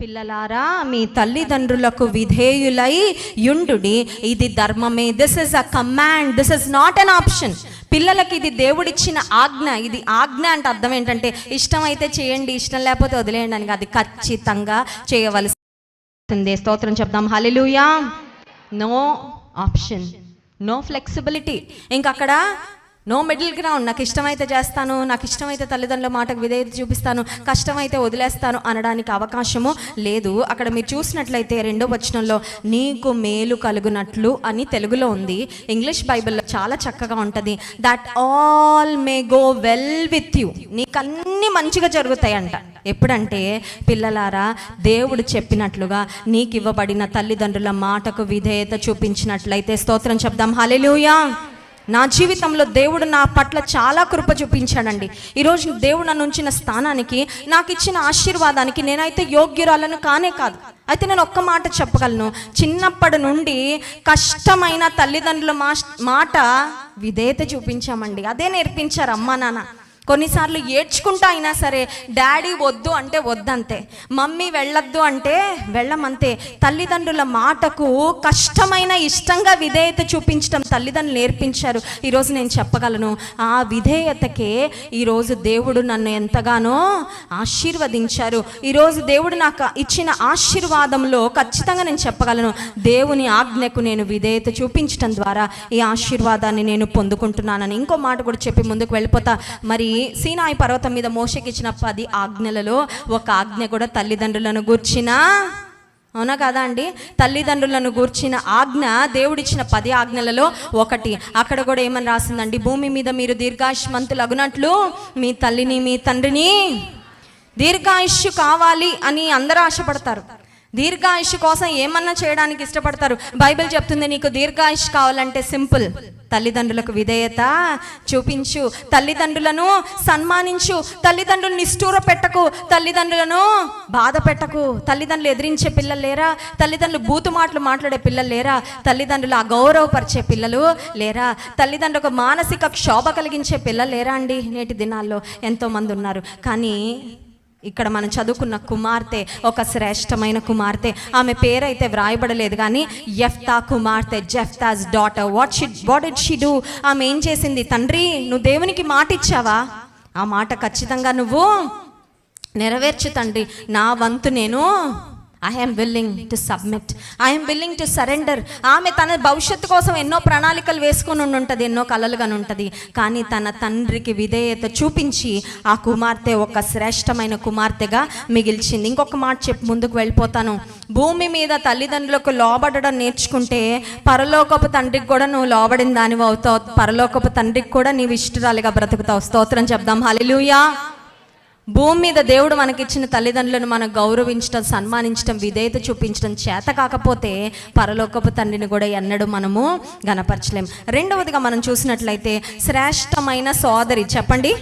పిల్లలారా మీ తల్లిదండ్రులకు విధేయులై యుండుడి. ఇది ధర్మమే. This is a command this is not an option పిల్లలకి ఇది దేవుడిచ్చిన ఆజ్ఞ. ఇది ఆజ్ఞ అంటే అర్థం ఏంటంటే ఇష్టం అయితే చేయండి ఇష్టం లేకపోతే వదిలేయండి అని అది ఖచ్చితంగా చేయవలసిందే. స్తోత్రం చెప్దాం. Hallelujah no option no flexibility ఇంకక్కడ no middle ground నాకు ఇష్టమైతే చేస్తాను నాకు ఇష్టమైతే తల్లిదండ్రుల మాటకు విధేయత చూపిస్తాను కష్టమైతే వదిలేస్తాను అనడానికి అవకాశము లేదు. అక్కడ మీరు చూసినట్లయితే రెండో వచనంలో నీకు మేలు కలుగునట్లు అని తెలుగులో ఉంది. ఇంగ్లీష్ బైబిల్లో చాలా చక్కగా ఉంటుంది. That all may go well with you నీకు అన్ని మంచిగా జరుగుతాయంట. ఎప్పుడంటే పిల్లలారా దేవుడు చెప్పినట్లుగా నీకు ఇవ్వబడిన తల్లిదండ్రుల మాటకు విధేయత చూపించినట్లయితే స్తోత్రం చెప్దాం. హలెలుయా నా జీవితంలో దేవుడు నా పట్ల చాలా కృప చూపించాడండి. ఈరోజు దేవుడు నన్ను ఉంచిన స్థానానికి నాకు ఇచ్చిన ఆశీర్వాదానికి నేనైతే యోగ్యురాలను కానే కాదు. అయితే నేను ఒక్క మాట చెప్పగలను. చిన్నప్పటి నుండి కష్టమైన తల్లిదండ్రుల మాట విధేయత చూపించామండి. అదే నేర్పించారు అమ్మా నాన్న. కొన్నిసార్లు ఏడ్చుకుంటా అయినా సరే డాడీ వద్దు అంటే వద్దంతే. మమ్మీ వెళ్ళొద్దు అంటే వెళ్ళమంతే. తల్లిదండ్రుల మాటకు కష్టమైన ఇష్టంగా విధేయత చూపించడం తల్లిదండ్రులు నేర్పించారు. ఈరోజు నేను చెప్పగలను ఆ విధేయతకే ఈరోజు దేవుడు నన్ను ఎంతగానో ఆశీర్వదించారు. ఈరోజు దేవుడు నాకు ఇచ్చిన ఆశీర్వాదంలో ఖచ్చితంగా నేను చెప్పగలను దేవుని ఆజ్ఞకు నేను విధేయత చూపించడం ద్వారా ఈ ఆశీర్వాదాన్ని నేను పొందుకుంటున్నానని. ఇంకో మాట కూడా చెప్పి ముందుకు వెళ్ళిపోతా. మరి సీనాయి పర్వతం మీద మోషకి ఇచ్చిన పది ఆజ్ఞలలో ఒక ఆజ్ఞ కూడా తల్లిదండ్రులను గూర్చిన అవునా కదా అండి? తల్లిదండ్రులను గూర్చిన ఆజ్ఞ దేవుడిచ్చిన పది ఆజ్ఞలలో ఒకటి. అక్కడ కూడా ఏమని రాసిందండి? భూమి మీద మీరు దీర్ఘాయుష్మంతులు అగునట్లు మీ తల్లిని మీ తండ్రిని దీర్ఘాయుష్యు కావాలి అని అందరూ ఆశపడతారు. దీర్ఘాయుష్ కోసం ఏమన్నా చేయడానికి ఇష్టపడతారు? బైబిల్ చెప్తుంది నీకు దీర్ఘాయుష్ కావాలంటే సింపుల్. తల్లిదండ్రులకు విధేయత చూపించు. తల్లిదండ్రులను సన్మానించు. తల్లిదండ్రులను నిష్ఠూర పెట్టకు. తల్లిదండ్రులను బాధ పెట్టకు. తల్లిదండ్రులు ఎదిరించే పిల్లలు లేరా? తల్లిదండ్రులు బూతు మాటలు మాట్లాడే పిల్లలు లేరా? తల్లిదండ్రులు అగౌరవపరిచే పిల్లలు లేరా? తల్లిదండ్రులకు మానసిక క్షోభ కలిగించే పిల్లలు లేరా అండి నేటి దినాల్లో? ఎంతోమంది ఉన్నారు. కానీ ఇక్కడ మనం చదువుకున్న కుమార్తె ఒక శ్రేష్టమైన కుమార్తె. ఆమె పేరైతే వ్రాయబడలేదు కానీ ఎఫ్తా కుమార్తె Jephthah's daughter what should what it she do ఆమె ఏం చేసింది? తండ్రి నువ్వు దేవునికి మాట ఇచ్చావా? ఆ మాట ఖచ్చితంగా నువ్వు నెరవేర్చు తండ్రి. నా వంతు నేను I'm willing to submit I'm willing to surrender ఆమె తన భవిష్యత్తు కోసం ఎన్నో ప్రణాళికలు వేసుకుని ఉంటుంది ఎన్నో కలలుగాను ఉంటుంది కానీ తన తండ్రికి విధేయత చూపించి ఆ కుమార్తె ఒక శ్రేష్టమైన కుమార్తెగా మిగిల్చింది. ఇంకొక మాట చెప్పి ముందుకు వెళ్ళిపోతాను. భూమి మీద తల్లిదండ్రులకు లోబడడం నేర్చుకుంటే పరలోకపు తండ్రికి కూడా నువ్వు లోబడిన దానివి అవుతావు పరలోకపు తండ్రికి కూడా నీవు ఇష్టరాలుగా బ్రతుకుతావు. స్తోత్రం చెప్దాం. హల్లెలూయా భూమి మీద దేవుడు మనకిచ్చిన తల్లిదండ్రులను మనం గౌరవించడం సన్మానించడం విధేయత చూపించడం చేత కాకపోతే పరలోకపు తండ్రిని కూడా ఎన్నడూ మనము గనపరచలేం. రెండవదిగా మనం చూసినట్లయితే శ్రేష్టమైన సోదరి చెప్పండి.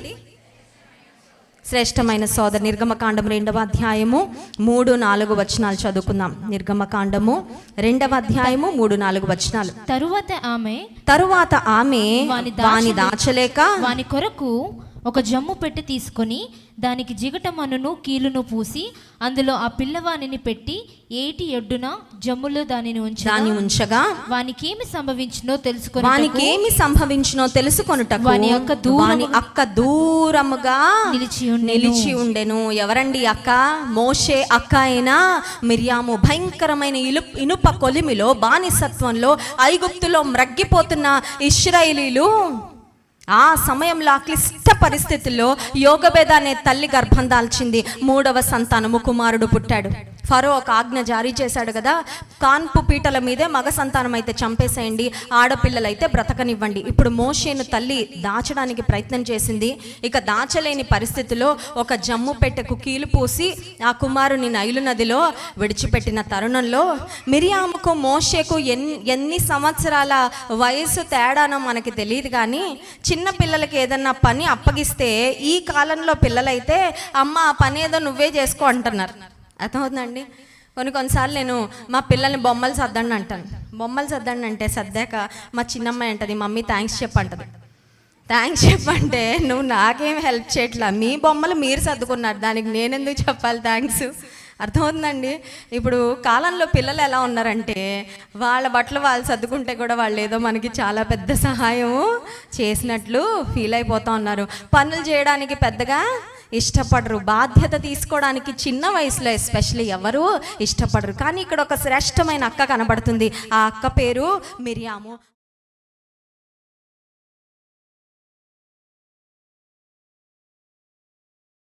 శ్రేష్టమైన సోదరి నిర్గమకాండం రెండవ అధ్యాయము మూడు నాలుగు వచనాలు చదువుకుందాం. నిర్గమకాండము రెండవ అధ్యాయము మూడు నాలుగు వచనాలు. తరువాత ఆమె తరువాత ఆమె వాని దాచలేక వాని కొరకు ఒక జమ్ము పెట్టి తీసుకొని దానికి జిగటమనును కీలును పూసి అందులో ఆ పిల్లవానిని పెట్టి ఏటి ఎడ్డున జమ్ములో దానిని ఉంచి దాని ఉంచగా వానికి ఏమి సంభవించినో తెలుసుకొని వానికి ఏమి సంభవించినో తెలుసుకొనుటకు వాని యొక్క దూరము- వాని అక్క దూరముగా నిలిచి. నిలిచి ఉండెను ఎవరండి అక్క మోషే అక్క అయినా మిరియాము భయంకరమైన ఇలు ఇనుప కొలిమిలో బానిసత్వంలో ఐగుప్తులో మ్రగ్గిపోతున్న ఇస్రాయేలీలు ఆ సమయంలో క్లిష్ట పరిస్థితుల్లో యోగబేద అనే తల్లి గర్భం దాల్చింది. మూడవ సంతానము కుమారుడు పుట్టాడు. ఫరో ఒక ఆజ్ఞ జారీ చేశాడు కదా? కాన్పు పీటల మీదే మగ సంతానం అయితే చంపేసేయండి. ఆడపిల్లలైతే బ్రతకనివ్వండి. ఇప్పుడు మోషేను తల్లి దాచడానికి ప్రయత్నం చేసింది. ఇక దాచలేని పరిస్థితిలో ఒక జమ్ము పెట్టెకు కీలు పూసి ఆ కుమారుని నైలు నదిలో విడిచిపెట్టిన తరుణంలో మిరియాముకు మోషేకు ఎన్ని ఎన్ని సంవత్సరాల వయసు తేడానో మనకి తెలియదు కానీ చిన్న పిల్లలకి ఏదన్నా పని అప్పగిస్తే ఈ కాలంలో పిల్లలైతే అమ్మ ఆ పని ఏదో నువ్వే చేసుకో అంటున్నారు. అర్థమవుతుందండి? కొన్ని కొన్నిసార్లు నేను మా పిల్లల్ని బొమ్మలు సర్దండి అంటాను. బొమ్మలు సర్దండి అంటే సర్దాక మా చిన్నమ్మాయి అంటది మమ్మీ థ్యాంక్స్ చెప్పంటది. థ్యాంక్స్ చెప్పంటే నువ్వు నాకేం హెల్ప్ చేయట్లా? మీ బొమ్మలు మీరు సర్దుకున్నారు దానికి నేనెందుకు చెప్పాలి థ్యాంక్స్ అర్థమవుతుందండి. ఇప్పుడు కాలంలో పిల్లలు ఎలా ఉన్నారంటే వాళ్ళ బట్టలు వాళ్ళు సర్దుకుంటే కూడా వాళ్ళు ఏదో మనకి చాలా పెద్ద సహాయం చేసినట్లు ఫీల్ అయిపోతూ ఉన్నారు. పనులు చేయడానికి పెద్దగా ఇష్టపడరు. బాధ్యత తీసుకోవడానికి చిన్న వయసులో ఎస్పెషల్లీ ఎవరు ఇష్టపడరు. కానీ ఇక్కడ ఒక శ్రేష్టమైన అక్క కనబడుతుంది. ఆ అక్క పేరు మిరియాము.